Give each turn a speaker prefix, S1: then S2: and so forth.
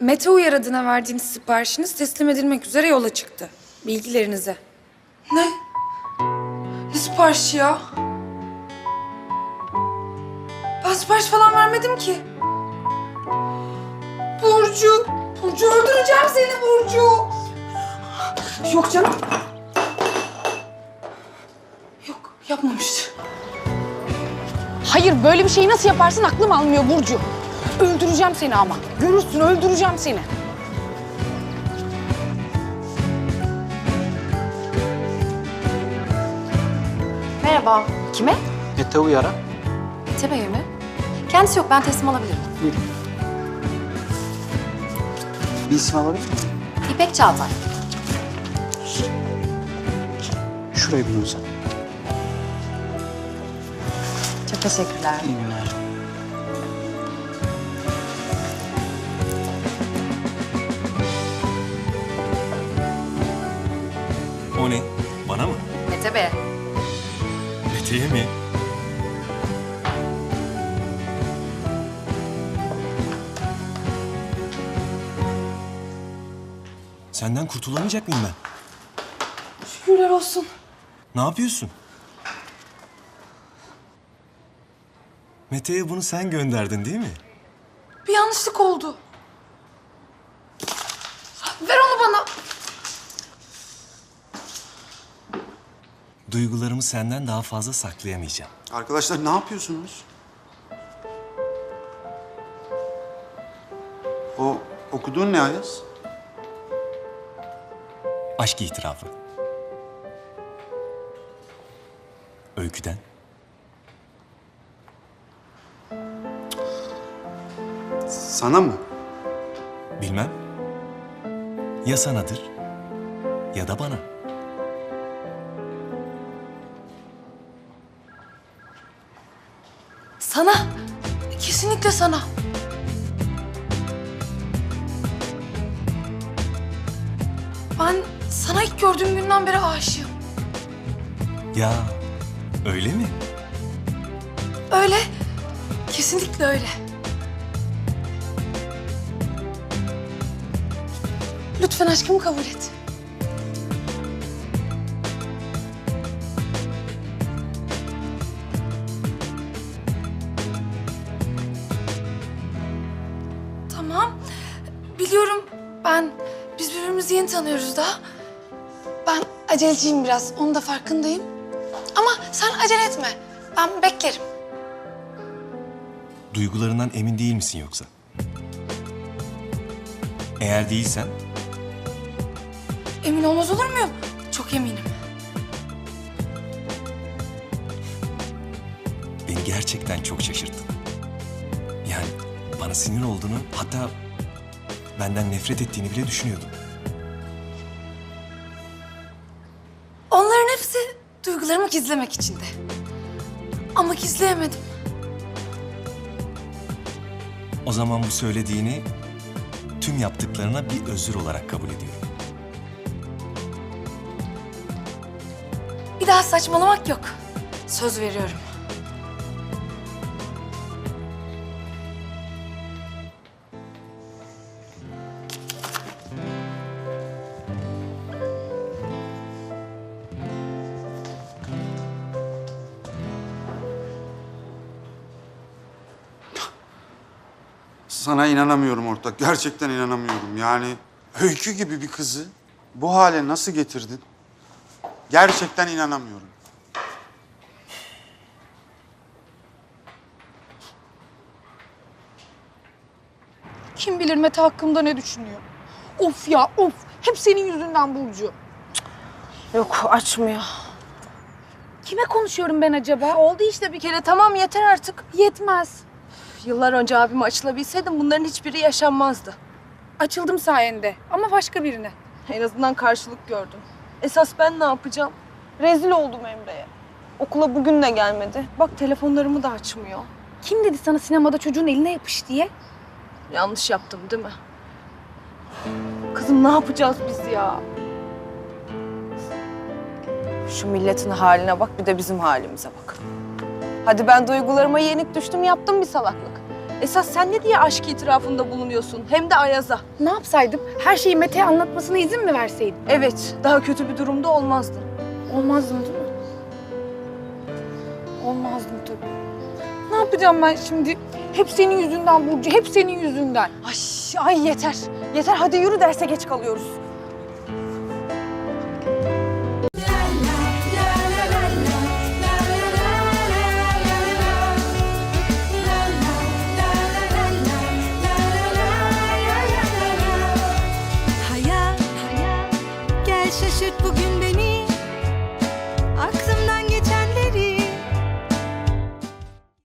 S1: Mete Uyar adına verdiğiniz siparişiniz teslim edilmek üzere yola çıktı. Bilgilerinize. Ne? Ne siparişi ya? Ben sipariş falan vermedim ki. Burcu. Burcu öldüreceğim seni Burcu. Yok canım. Yok yapmamıştır.
S2: Hayır böyle bir şeyi nasıl yaparsın aklım almıyor Burcu. Öldüreceğim seni ama. Görürsün öldüreceğim seni.
S3: Merhaba. Kime?
S4: Mete Uyar'a.
S3: Tebe'ye mi? Kendisi yok. Ben teslim alabilirim.
S4: Bir isim alabilir miyim?
S3: İpek Çağatay.
S4: Şurayı bir uzat.
S3: Çok teşekkürler.
S4: İyi günler.
S5: O ne? Bana mı?
S3: Mete Bey.
S5: Mete'ye mi? Senden kurtulamayacak mıyım ben?
S1: Şükürler olsun.
S5: Ne yapıyorsun? Mete'ye bunu sen gönderdin değil mi?
S1: Bir yanlışlık oldu. Ver onu bana.
S5: Duygularımı senden daha fazla saklayamayacağım.
S6: Arkadaşlar ne yapıyorsunuz? O okuduğun ne Ayaz?
S5: Aşk itirafı. Öyküden.
S6: Sana mı?
S5: Bilmem. Ya sanadır ya da bana.
S1: Sana. Kesinlikle sana. Ben sana ilk gördüğüm günden beri aşığım.
S5: Ya öyle mi?
S1: Öyle. Kesinlikle öyle. Lütfen aşkımı kabul et. Tamam. Biliyorum ben biz birbirimizi yeni tanıyoruz daha. Ben aceleciyim biraz. Onun da farkındayım. Ama sen acele etme. Ben beklerim.
S5: Duygularından emin değil misin yoksa? Eğer değilsen
S1: Emin olmaz olur muyum? Çok eminim.
S5: beni gerçekten çok şaşırttın. Yani bana sinir olduğunu hatta benden nefret ettiğini bile düşünüyordum.
S1: Onların hepsi duygularımı gizlemek içindi. Ama gizleyemedim.
S5: O zaman bu söylediğini tüm yaptıklarına bir özür olarak kabul ediyorum.
S1: Bir daha saçmalamak yok. Söz veriyorum.
S6: Sana inanamıyorum ortak. Gerçekten inanamıyorum. Yani öykü gibi bir kızı bu hale nasıl getirdin? Gerçekten inanamıyorum.
S2: Kim bilir Mete hakkımda ne düşünüyor. Of ya of. Hep senin yüzünden Burcu.
S7: Yok açmıyor.
S2: Kime konuşuyorum ben acaba?
S7: Oldu işte bir kere tamam yeter artık.
S2: Yetmez.
S7: Yıllar önce abime açılabilseydim bunların hiçbiri yaşanmazdı.
S2: Açıldım sayende ama başka birine.
S7: En azından karşılık gördüm. Esas ben ne yapacağım? Rezil oldum Emre'ye. Okula bugün de gelmedi. Bak telefonlarımı da açmıyor.
S2: Kim dedi sana sinemada çocuğun eline yapış diye?
S7: Yanlış yaptım değil mi? Kızım ne yapacağız biz ya? Şu milletin haline bak bir de bizim halimize bak. Hadi ben duygularıma yenik düştüm yaptım bir salaklık. Esas sen ne diye aşk itirafında bulunuyorsun? Hem de Ayaz'a.
S1: Ne yapsaydım? Her şeyi Mete'ye anlatmasına izin mi verseydim?
S7: Evet, daha kötü bir durumda olmazdın.
S1: Olmazdım değil mi? Olmazdım tabii. Ne yapacağım ben şimdi? Hep senin yüzünden Burcu, hep senin yüzünden.
S7: Ay, ay yeter. Yeter hadi yürü derse geç kalıyoruz.